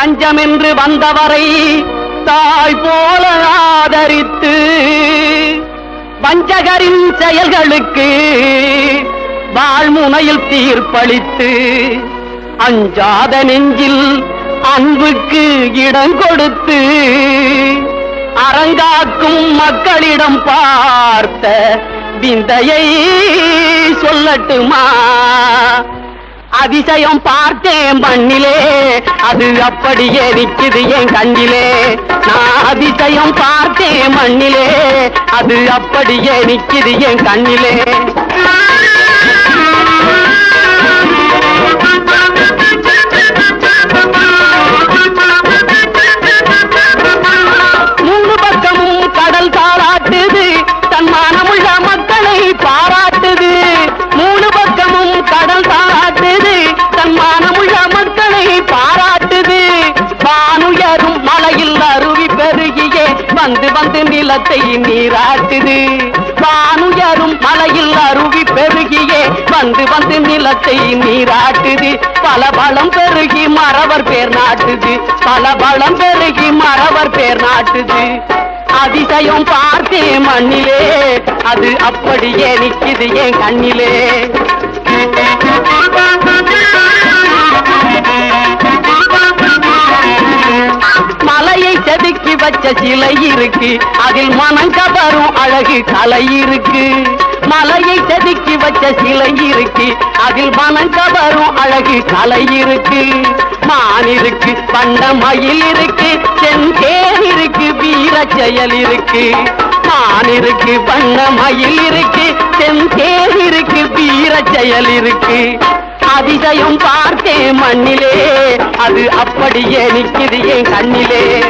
தஞ்சமென்று வந்தவரை தாய் போல ஆதரித்து வஞ்சகரின் செயல்களுக்கு வாழ்முனையில் தீர்ப்பளித்து அஞ்சாத நெஞ்சில் அன்புக்கு இடம் கொடுத்து அரங்காக்கும் மக்களிடம் பார்த்த விந்தையை சொல்லட்டுமா? அதிசயம் பார்த்தேன் மண்ணிலே. அது அப்படியே நிற்குது என் கண்ணிலே. நான் அதிசயம் பார்த்தேன் மண்ணிலே. அது அப்படியே நிற்குது என் கண்ணிலே. வந்து வந்து நிலத்தை நீராட்டுது. வானுயரும் மலையில் அருவி பெருகியே வந்து வந்து நிலத்தை நீராட்டுது. பல பலம் பெருகி மறவர் பேர் நாட்டுது. பல பலம் பெருகி மறவர் பேர் நாட்டுது. அதிசயம் பார்த்தே மண்ணிலே அது அப்படியே நிக்குது என் கண்ணிலே. செதுக்கி வச்ச சிலை இருக்கு. அதில் மனம் கவரும் அழகு கலை இருக்கு. மலையை செதுக்கி வச்ச சிலை இருக்கு. அதில் மனம் கவரும் அழகு கலை இருக்கு. மான் இருக்கு பண்ட மயில் இருக்கு செந்தேன் இருக்கு வீர செயல் இருக்கு. மான் இருக்கு பண்ட மயில் இருக்கு செந்தேன் இருக்கு வீர செயல் இருக்கு. அதிசயம் பார்த்தேன் மண்ணிலே. அது அப்படியே நிக்குது என் கண்ணிலே.